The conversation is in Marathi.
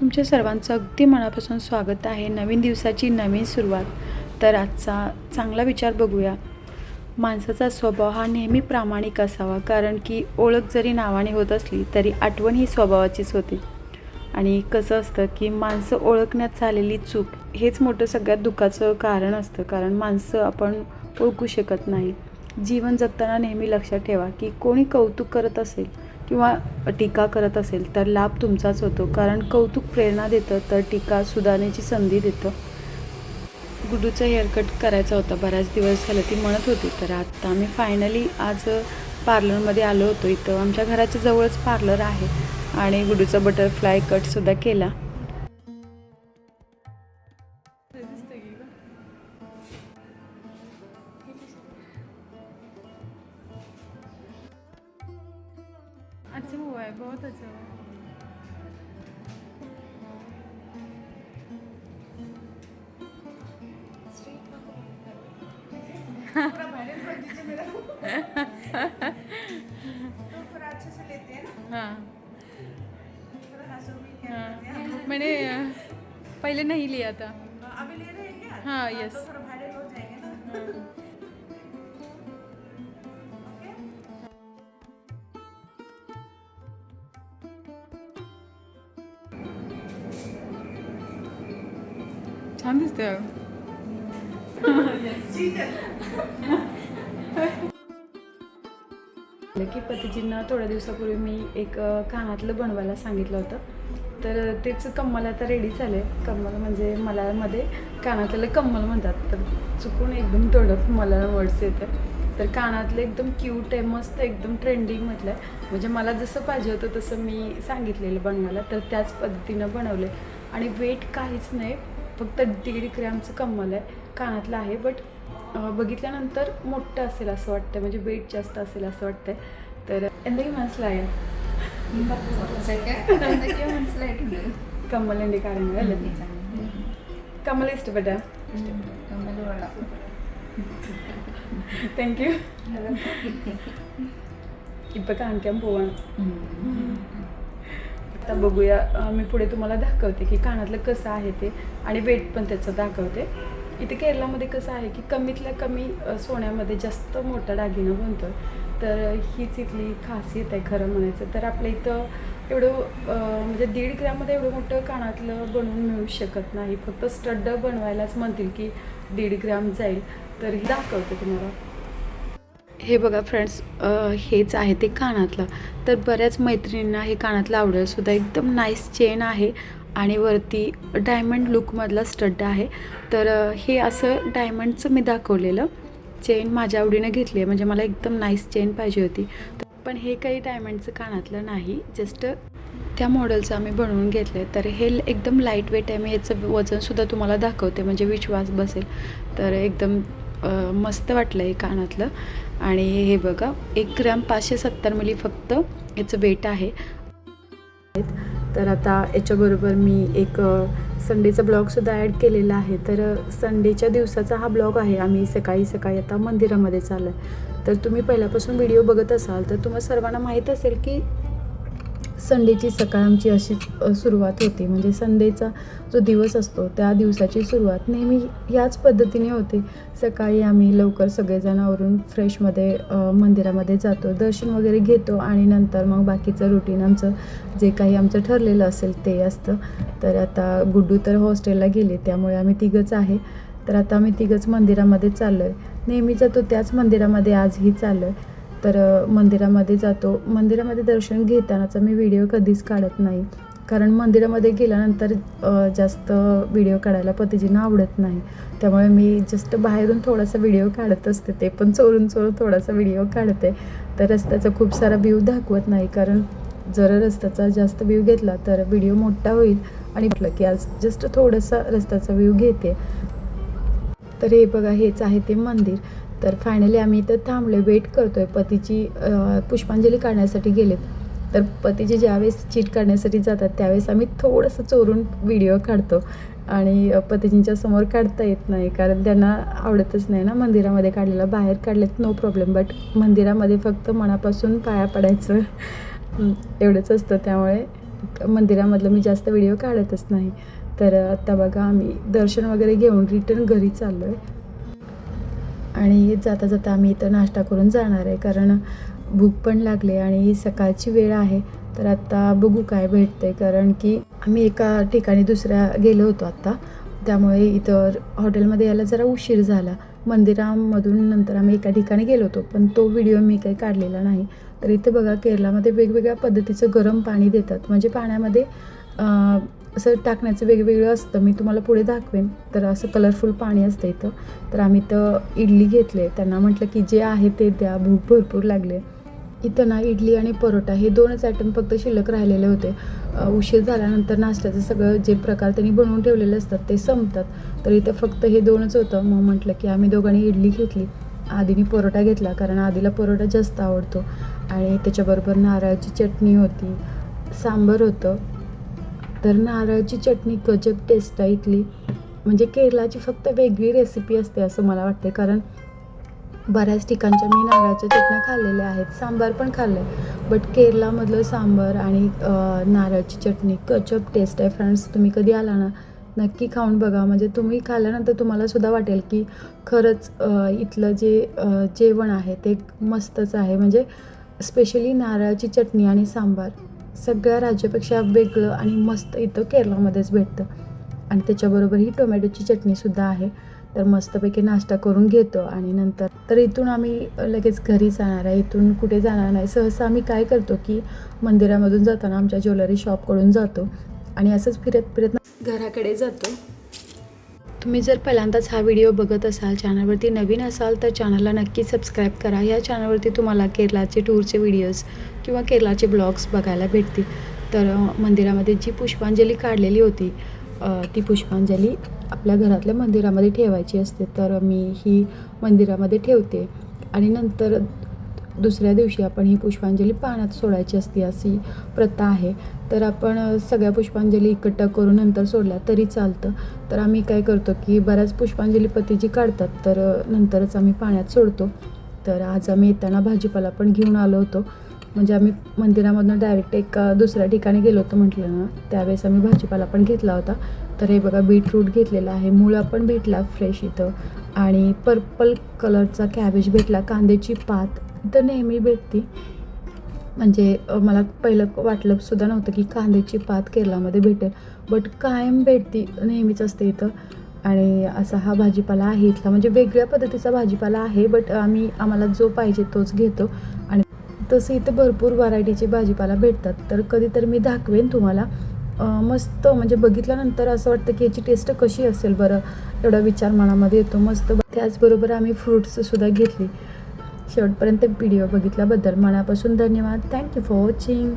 तुमच्या सर्वांचं अगदी मनापासून स्वागत आहे. नवीन दिवसाची नवीन सुरुवात. तर आजचा चांगला विचार बघूया. माणसाचा स्वभाव हा नेहमी प्रामाणिक असावा कारण की ओळख जरी नावाने होत असली तरी आठवण ही स्वभावाचीच होती. आणि कसं असतं की माणसं ओळखण्यात झालेली चूक हेच मोठं सगळ्यात दुःखाचं कारण असतं कारण माणसं आपण ओळखू शकत नाही. जीवन जगताना नेहमी लक्षात ठेवा की कोणी कौतुक करत असेल किंवा टीका करत असेल तर लाभ तुमचाच होतो. कारण कौतुक प्रेरणा देतं तर टीका सुधारण्याची संधी देतं. गुडूचं हेअरकट करायचा होता बऱ्याच दिवस झालं ती म्हणत होती. तर आत्ता आम्ही फायनली आज पार्लरमध्ये आलो होतो. इथं आमच्या घराच्या जवळच पार्लर आहे. आणि गुडूचा बटरफ्लाय कटसुद्धा केला. हुआ है बहुत अच्छा हुआ है। हाँ। हाँ। मैंने पहले नहीं लिया था। अभी ले रहे हैं क्या? हाँ यस तो छान दिसतोय अगं. की पतीजींना थोड्या दिवसापूर्वी मी एक कानातलं बनवायला सांगितलं होतं. तर तेच कम्मल आता रेडी झालं आहे कम्मल म्हणजे मल्याळमध्ये कानातलं कम्मल म्हणतात. तर चुकून एकदम थोडं मला वर्ड्स येतं. तर कानातलं एकदम क्यूट आहे मस्त एकदम ट्रेंडिंग म्हटलं आहे म्हणजे मला जसं पाहिजे होतं तसं मी सांगितलेलं बनवायला. तर त्याच पद्धतीनं बनवलं आणि वेट काहीच नाही. फक्त दीड डिग्री आमचं कमल आहे कानातलं आहे बट बघितल्यानंतर मोठं असेल असं वाटतंय म्हणजे वेट जास्त असेल असं वाटतंय. तर एकदा की म्हणसला आहे कमल एंडी कारण कमल इष्टपट थँक्यू इथं कामक्याम पोवा आता बघूया मी पुढे तुम्हाला दाखवते की कानातलं कसं आहे ते आणि वेट पण त्याचं दाखवते. इथे केरलामध्ये कसं आहे की कमीतल्या कमी सोन्यामध्ये जास्त मोठा दागिना बनतो तर हीच इथली खासियत आहे खरं म्हणायचं तर आपल्या इथं एवढं म्हणजे दीड ग्रॅममध्ये एवढं मोठं कानातलं बनवून मिळू शकत नाही. फक्त स्टड्ड बनवायलाच म्हणतील की दीड ग्रॅम जाईल. तर दाखवते तुम्हाला. हे बघा फ्रेंड्स हेच आहे ते कानातलं. तर बऱ्याच मैत्रिणींना हे कानातलं आवडेल सुद्धा एकदम नाईस चेन आहे आणि वरती डायमंड लुकमधला स्टड आहे. तर हे असं डायमंडचं मी दाखवलेलं. चेन माझ्या आवडीनं घेतली आहे. म्हणजे मला एकदम नाईस चेन पाहिजे होती. तर पण हे काही डायमंडचं कानातलं नाही. जस्ट त्या मॉडेलचं आम्ही बनवून घेतलं आहे तर हे एकदम लाइट वेट आहे. मी ह्याचं वजनसुद्धा तुम्हाला दाखवते. म्हणजे विश्वास बसेल. तर एकदम मस्त वाटलं हे कानातलं. आणि हे बघा एक ग्रॅम पाचशे सत्तर मिली फक्त याचं वेट आहे. तर आता याच्याबरोबर मी एक संडेचा ब्लॉगसुद्धा ॲड केलेला आहे. तर संडेच्या दिवसाचा हा ब्लॉग आहे. आम्ही सकाळी सकाळी आता मंदिरामध्ये चाललो आहे तर तुम्ही पहिल्यापासून व्हिडिओ बघत असाल तर तुम्हाला सर्वांना माहीत असेल की संडेची सकाळ आमची अशीच सुरुवात होते. म्हणजे संडेचा जो दिवस असतो त्या दिवसाची सुरुवात नेहमी याच पद्धतीने होते. सकाळी आम्ही लवकर सगळेजण आवरून फ्रेशमध्ये मंदिरामध्ये जातो दर्शन वगैरे घेतो आणि नंतर मग बाकीचं रुटीन आमचं जे काही आमचं ठरलेलं असेल ते असतं. तर आता गुड्डू तर हॉस्टेलला गेले त्यामुळे आम्ही तिघंच आहे. तर आता आम्ही तिघंच मंदिरामध्ये चाललो आहे नेहमी जातो त्याच मंदिरामध्ये आजही चाललो आहे तर मंदिरामध्ये जातो. मंदिरामध्ये दर्शन घेतानाचा मी व्हिडिओ कधीच काढत नाही. कारण मंदिरामध्ये गेल्यानंतर जास्त व्हिडिओ काढायला पतीजींना आवडत नाही. त्यामुळे मी जस्ट बाहेरून थोडासा व्हिडिओ काढत असते. ते पण चोरून चोरून थोडासा व्हिडिओ काढते. तर रस्त्याचा खूप सारा व्ह्यू दाखवत नाही. कारण जर रस्त्याचा जास्त व्ह्यू घेतला तर व्हिडिओ मोठा होईल. आणि म्हटलं की आज जस्ट थोडासा रस्त्याचा व्ह्यू घेते. तर हे बघा हेच आहे ते मंदिर. तर फायनली आम्ही इथं थांबलो वेट करतो आहे पतीची पुष्पांजली काढण्यासाठी गेलेत. तर पतीचे ज्यावेळेस चीट काढण्यासाठी जातात त्यावेळेस आम्ही थोडंसं चोरून व्हिडिओ काढतो. आणि पतीजींच्या समोर काढता येत नाही कारण त्यांना आवडतच नाही ना मंदिरामध्ये काढलेलं. बाहेर काढलेत नो प्रॉब्लेम बट मंदिरामध्ये फक्त मनापासून पाया पडायचं. एवढंच असतं. त्यामुळे मंदिरामधलं मी जास्त व्हिडिओ काढतच नाही. तर आत्ता बघा आम्ही दर्शन वगैरे घेऊन रिटर्न घरी चाललो आहे आणि जाता जाता आम्ही इथं नाश्ता करून जाणार आहे. कारण भूक पण लागली आणि सकाळची वेळ आहे तर आत्ता बघू काय भेटते कारण की आम्ही एका ठिकाणी दुसऱ्या गेलो होतो आत्ता त्यामुळे इथं हॉटेलमध्ये यायला जरा उशीर झाला. मंदिरामधून नंतर आम्ही एका ठिकाणी गेलो होतो पण तो व्हिडिओ मी काही काढलेला नाही. तर इथे बघा केरळामध्ये वेगवेगळ्या पद्धतीचं गरम पाणी देतात. म्हणजे पाण्यामध्ये असं टाकण्याचं वेगवेगळं असतं. मी तुम्हाला पुढे दाखवेन. तर असं कलरफुल पाणी असतं इथं. तर आम्ही तर इडली घेतले त्यांना म्हटलं की जे आहे ते द्या. भूक भरपूर लागले इथं ना इडली आणि परोठा हे दोनच आयटम फक्त शिल्लक राहिलेले होते. उशीर झाल्यानंतर नाश्त्याचं सगळं जे प्रकार त्यांनी बनवून ठेवलेले असतात ते संपतात. तर इथं फक्त हे दोनच होतं. मग म्हटलं की आम्ही दोघांनी इडली घेतली. आधीने परोठा घेतला कारण आधीला परोठा जास्त आवडतो. आणि त्याच्याबरोबर नारळाची चटणी होती. सांबर होतं. तर नारळाची चटणी गजब टेस्ट आहे इथली. म्हणजे केरळाची फक्त वेगळी रेसिपी असते असं मला वाटते कारण बऱ्याच ठिकाणच्या मी नारळाच्या चटण्या खाल्लेल्या आहेत. सांबार पण खाल्लं आहे बट केरलामधलं सांबार आणि नारळाची चटणी कचप टेस्ट आहे. फ्रेंड्स तुम्ही कधी आला ना नक्की खाऊन बघा. म्हणजे तुम्ही खाल्ल्यानंतर तुम्हाला सुद्धा वाटेल की खरंच इथलं जे जेवण आहे ते मस्तच आहे. म्हणजे स्पेशली नारळाची चटणी आणि सांबार. सगळ्या राज्यापेक्षा वेगळं आणि मस्त इथं केरळमध्येच भेटतं. आणि त्याच्याबरोबर ही टोमॅटोची चटणीसुद्धा आहे. तर मस्तपैकी नाश्ता करून घेतो आणि नंतर तर इथून आम्ही लगेच घरी जाणार आहे. इथून कुठे जाणार नाही. सहसा आम्ही काय करतो की मंदिरामधून जाताना आमच्या ज्वेलरी शॉपकडून जातो आणि असंच फिरत फिरत घराकडे जातो. तुम्ही जर पहिल्यांदाच हा व्हिडिओ बघत असाल चॅनलवरती नवीन असाल तर चॅनलला नक्की सबस्क्राईब करा. या चॅनलवरती तुम्हाला केरलाचे टूरचे व्हिडिओज किंवा केरलाचे ब्लॉग्स बघायला भेटतील. तर मंदिरामध्ये जी पुष्पांजली काढलेली होती ती पुष्पांजली आपल्या घरातल्या मंदिरामध्ये ठेवायची असते. तर मी ही मंदिरामध्ये ठेवते. आणि नंतर दुसऱ्या दिवशी आपण ही पुष्पांजली पाण्यात सोडायची असते अशी प्रथा आहे. तर आपण सगळ्या पुष्पांजली इकट्ठा करून नंतर सोडल्या तरी चालतं. तर आम्ही काय करतो की बऱ्याच पुष्पांजली पती जी काढतात तर नंतरच आम्ही पाण्यात सोडतो. तर आज आम्ही येताना भाजीपाला पण घेऊन आलो होतो. म्हणजे आम्ही मंदिरामधून डायरेक्ट एका दुसऱ्या ठिकाणी गेलो होतो म्हटलं ना त्यावेळेस आम्ही भाजीपाला पण घेतला होता. तर हे बघा बीटरूट घेतलेला आहे मुळा पण भेटला फ्रेश इथं. आणि पर्पल कलरचा कॅबेज भेटला कांद्याची पात इथं नेहमी भेटते. म्हणजे मला पहिलं वाटलं सुद्धा नव्हतं की कांद्याची पात केरलामध्ये भेटेल. बट कायम भेटती नेहमीच असते इथं. आणि असा हा भाजीपाला आहे इथला. म्हणजे वेगळ्या पद्धतीचा भाजीपाला आहे बट आम्ही आम्हाला जो पाहिजे तोच घेतो. आणि तसं इथं भरपूर व्हरायटीचे भाजीपाला भेटतात. तर कधीतरी मी दाखवेन तुम्हाला. मस्त म्हणजे बघितल्यानंतर असं वाटतं की याची टेस्ट कशी असेल बरं? एवढा विचार मनामध्ये येतो. मस्त. त्याचबरोबर आम्ही फ्रूट्ससुद्धा घेतली. शेवटपर्यंत व्हिडिओ बघितल्याबद्दल मनापासून धन्यवाद. Thank you for watching